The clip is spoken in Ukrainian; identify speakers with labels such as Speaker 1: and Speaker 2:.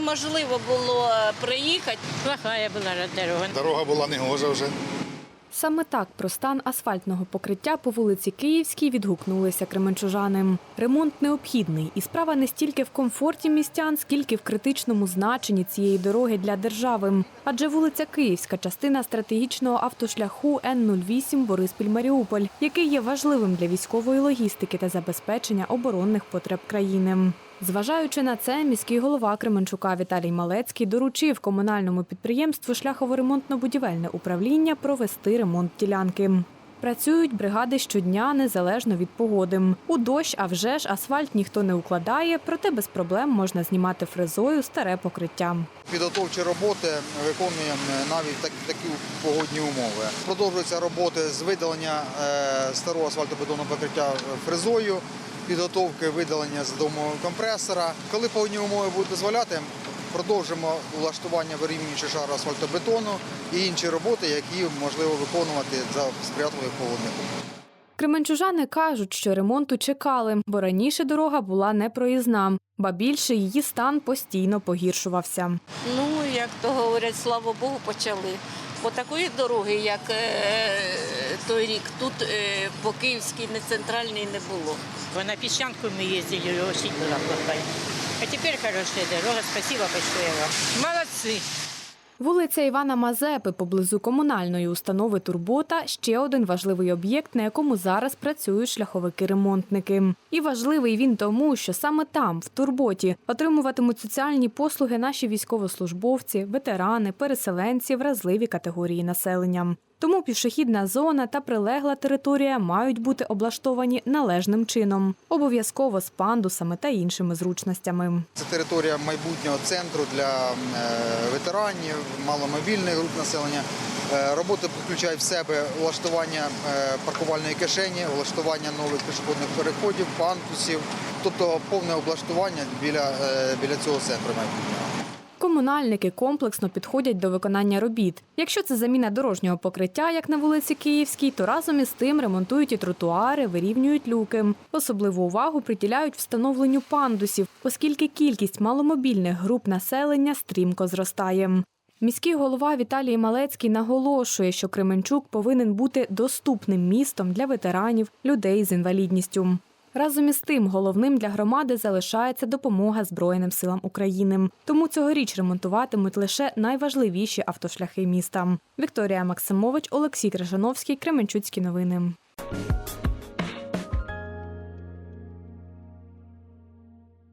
Speaker 1: неможливо було е, приїхати.
Speaker 2: Плохая була дорога.
Speaker 3: Дорога була не гожа вже.
Speaker 4: Саме так про стан асфальтного покриття по вулиці Київській відгукнулися кременчужани. Ремонт необхідний, і справа не стільки в комфорті містян, скільки в критичному значенні цієї дороги для держави. Адже вулиця Київська частина стратегічного автошляху Н-08 Бориспіль-Маріуполь, який є важливим для військової логістики та забезпечення оборонних потреб країни. Зважаючи на це, міський голова Кременчука Віталій Малецький доручив комунальному підприємству шляхово-ремонтно-будівельне управління провести ремонт ділянки. Працюють бригади щодня незалежно від погоди. У дощ, а вже ж асфальт ніхто не укладає, проте без проблем можна знімати фрезою старе покриття.
Speaker 5: Підготовчі роботи виконуємо навіть так- такі погодні умови. Продовжуються роботи з видалення е, старого асфальтобетонного покриття фрезою, підготовки видалення з дому компресора. Коли погодні умови будуть дозволяти, продовжимо влаштування вирівнюючого шару асфальтобетону і інші роботи, які можливо виконувати за сприятливих погодних умов.
Speaker 4: Кременчужани кажуть, що ремонту чекали, бо раніше дорога була непроїзна, ба більше її стан постійно погіршувався.
Speaker 1: Ну, як то говорять, слава Богу, почали. Бо такої дороги, як е, той рік, тут е, по Київській не центральній не було.
Speaker 2: На песчанку мы ездили, очень была плохая. А теперь хорошая дорога, спасибо большое вам. Молодцы!
Speaker 4: Вулиця Івана Мазепи поблизу комунальної установи Турбота ще один важливий об'єкт, на якому зараз працюють шляховики-ремонтники. І важливий він тому, що саме там, в Турботі, отримуватимуть соціальні послуги наші військовослужбовці, ветерани, переселенці, вразливі категорії населення. Тому пішохідна зона та прилегла територія мають бути облаштовані належним чином, обов'язково з пандусами та іншими зручностями.
Speaker 5: Це територія майбутнього центру для е, ветеранів, маломобільних груп населення. Е, Роботи включають в себе влаштування е, паркувальної кишені, влаштування нових пішохідних переходів, пандусів, тобто повне облаштування біля, біля цього центру майбутнього.
Speaker 4: Комунальники комплексно підходять до виконання робіт. Якщо це заміна дорожнього покриття, як на вулиці Київській, то разом із тим ремонтують і тротуари, вирівнюють люки. Особливу увагу приділяють встановленню пандусів, оскільки кількість маломобільних груп населення стрімко зростає. Міський голова Віталій Малецький наголошує, що Кременчук повинен бути доступним містом для ветеранів, людей з інвалідністю. Разом із тим, головним для громади залишається допомога Збройним силам України. Тому цьогоріч ремонтуватимуть лише найважливіші автошляхи міста. Вікторія Максимович, Олексій Крижановський, Кременчуцькі новини.